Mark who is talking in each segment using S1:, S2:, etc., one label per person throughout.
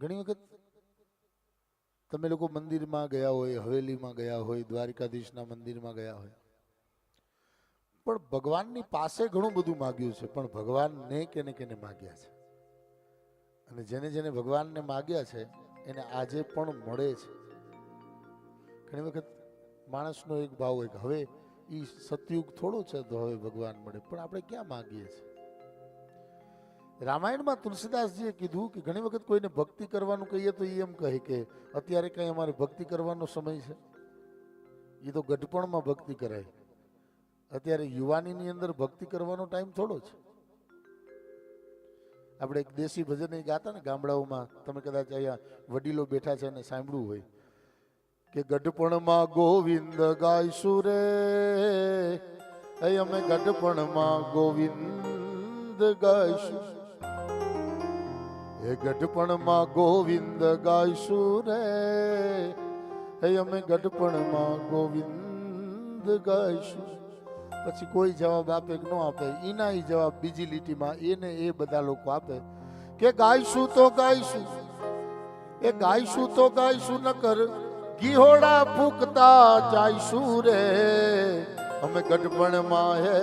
S1: ઘણી વખત તમે લોકો મંદિરમાં ગયા હોય, હવેલીમાં ગયા હોય, દ્વારિકાધીશના મંદિરમાં ગયા હોય. પણ ભગવાનની પાસે ઘણું બધું માગ્યું છે, પણ ભગવાનને કેને કેને માગ્યા છે. અને જેને જેને ભગવાનને માગ્યા છે, એને આજે પણ મળે છે. ઘણી વખત માણસનો એક ભાવ હોય કે હવે એ સતયુગ થોડો છે, તો હવે ભગવાન મળે. પણ આપણે ક્યાં માગીએ છીએ? રામાયણમાં તુલસીદાસજીએ કીધું કે ઘણી વખત કોઈને ભક્તિ કરવાનું કહીએ તો એ એમ કહે કે અત્યારે કંઈ અમારે ભક્તિ કરવાનો સમય છે. એ તો ગઢપણમાં ભક્તિ કરાય. અત્યારે યુવાનીની અંદર ભક્તિ કરવાનો ટાઈમ થોડો છે. આપણે એક દેશી ભજન એ ગાતા ને ગામડાઓમાં, તમે કદાચ અહીંયા વડીલો બેઠા છે અને સાંભળ્યું હોય, કે ગઢપણમાં ગોવિંદ ગાયશું રે. અમે ગઢપણમાં ગોવિંદ ગાઈશું. એ ગઢપણમાં ગોવિંદ ગાઈશું રે. એ અમે ગઢપણમાં ગોવિંદ ગાઈશું. પછી કોઈ જવાબ આપે ન આપે એના એ જવાબ બીજી લીટીમાં એને એ બધા લોકો આપે કે ગાઈશું તો ગાઈશું. એ ગાઈશું તો ગાઈશું ન કર ગીહોડા ફૂકતા જાઈશું રે. અમે ગઢપણમાં હે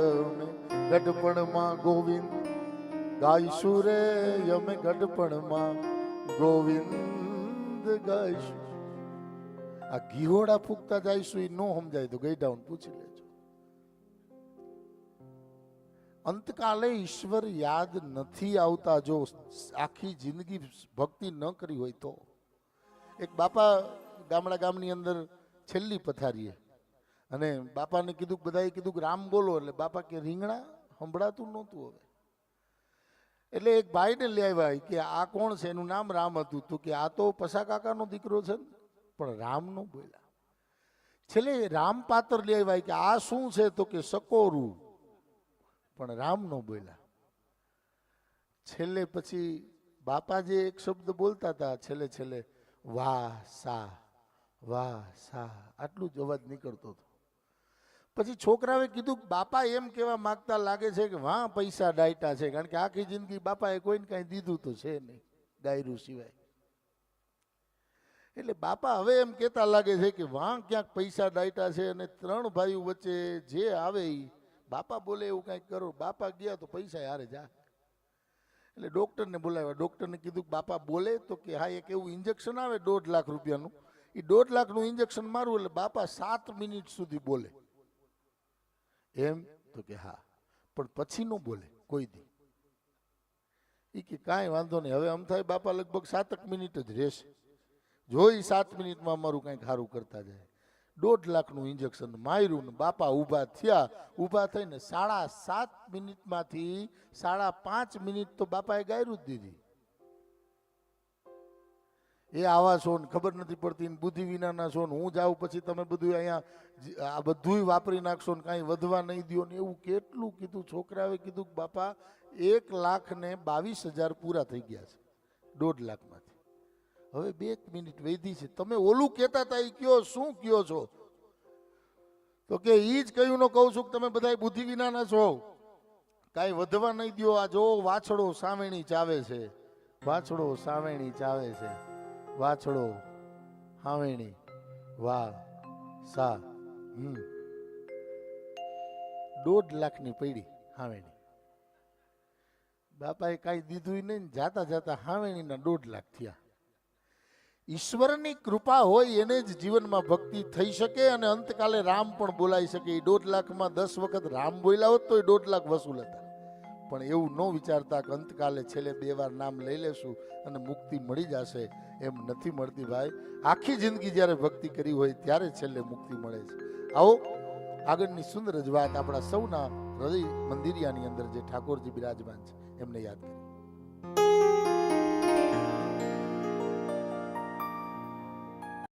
S1: અમે ગઢપણમાં ગોવિંદ ગાઈશું રે અમે ગઢપણમાં ગોવિંદ ગાઈશું આ ઘીહોડા ફૂકતા જાઈશું એ નો સમજાય તો ગઈ ડાઉન પૂછી લેજો. અંતકાલે ઈશ્વર યાદ નથી આવતા, જો આખી જિંદગી ભક્તિ ન કરી હોય તો. એક બાપા ગામડા ગામની અંદર છેલ્લી પથારીએ. અને બાપાને કીધું બધાએ કીધું કે રામ બોલો, એટલે બાપા કે રીંગણા સંભળાતું નહોતું હવે. એટલે એક ભાઈને લઈ આવ્યા કે આ કોણ છે? એનું નામ રામ હતું. તો કે આ તો પસા કાકાનો દીકરો છે ને? પણ રામ નો બોલ્યા. છેલ્લે રામ પાત્ર લઈ આવ્યા કે આ શું છે? તો કે સકોરું. પણ રામ નો બોલ્યા. છેલ્લે પછી બાપા જે એક શબ્દ બોલતા હતા. છેલ્લે છેલ્લે, વાહ સા વાહ સા. આટલું જ અવાજ નીકળતો હતો. પછી છોકરાએ કીધું બાપા એમ કહેવા માગતા લાગે છે કે વાહ, પૈસા ડાયટા છે. કારણ કે આખી જિંદગી બાપાએ કોઈને કાંઈ દીધું તો છે નહીં, ડાયરું સિવાય. એટલે બાપા હવે એમ કહેતા લાગે છે કે વાહ, ક્યાંક પૈસા ડાયટા છે અને ત્રણ ભાઈઓ વચ્ચે જે આવે એ બાપા બોલે એવું કાંઈક કરો. બાપા ગયા તો પૈસા હારે જા. એટલે ડૉક્ટરને બોલાવ્યા. ડૉક્ટરને કીધું કે બાપા બોલે તો કે હા, એક એવું ઇન્જેક્શન આવે દોઢ લાખ રૂપિયાનું. એ દોઢ લાખનું ઇન્જેક્શન મારું એટલે બાપા સાત મિનિટ સુધી બોલે. એમ તો કે હા. પણ પછી ન બોલે, કોઈ દી. એ કે કાંઈ વાંધો નહીં. હવે આમ થાય બાપા લગભગ સાતક મિનિટ જ રહેશે. જો એ સાત મિનિટમાં અમારું કાંઈક સારું કરતા જાય. દોઢ લાખનું ઇન્જેક્શન માર્યું ને બાપા ઊભા થયા. ઊભા થઈને સાડા સાત મિનિટમાંથી સાડા પાંચ મિનિટ તો બાપાએ ગાયરું જ દીધી. એ આવા છો ને ખબર નથી પડતી બુદ્ધિ વિનાના છો ને હું જાઉં પછી તમે બધું અહીંયા આ બધુંય વાપરી નાખશો ને કાંઈ વધવા નહીં દો ને એવું કેટલું કીધું? છોકરાએ કીધું કે બાપા, એક લાખ ને બાવીસ હજાર પૂરા થઈ ગયા છે, દોઢ લાખમાંથી. હવે બે મિનિટ વૈધી છે. તમે ઓલું કહેતા હતા એ કયો, શું કયો છો? તો કે એ જ કહ્યું ન કહું છું કે તમે બધા બુદ્ધિ વિનાના છો. કાંઈ વધવા નહીં દો આ જો વાછડો સાવેણી ચાવે છે. વાછડો સાવેણી ચાવે છે. વાછડો, હાવેણી વાહ સા હમ. દોઢ લાખની પૈડી હાવેણી. બાપાએ કાંઈ દીધું નહીં, જાતા જાતા હાવેણીના દોઢ લાખ થયા. ઈશ્વરની કૃપા હોય એને જ જીવનમાં ભક્તિ થઈ શકે અને અંતકાલે રામ પણ બોલાઈ શકે. એ દોઢ લાખમાં દસ વખત રામ બોલ્યા હોત તો એ દોઢ લાખ વસૂલ હતા. પણ એવું ન વિચારતા કે અંતકાલે છેલ્લે બે વાર નામ લઈ લેશું અને મુક્તિ મળી જશે એમ નથી મળતી ભાઈ. આખી જિંદગી જ્યારે ભક્તિ કરી હોય ત્યારે છેલ્લે મુક્તિ મળે છે. આવો, આગળની સુંદર જ વાત આપણા સૌના હૃદય મંદિરિયાની અંદર જે ઠાકોરજી બિરાજમાન છે, એમને યાદ કરીએ.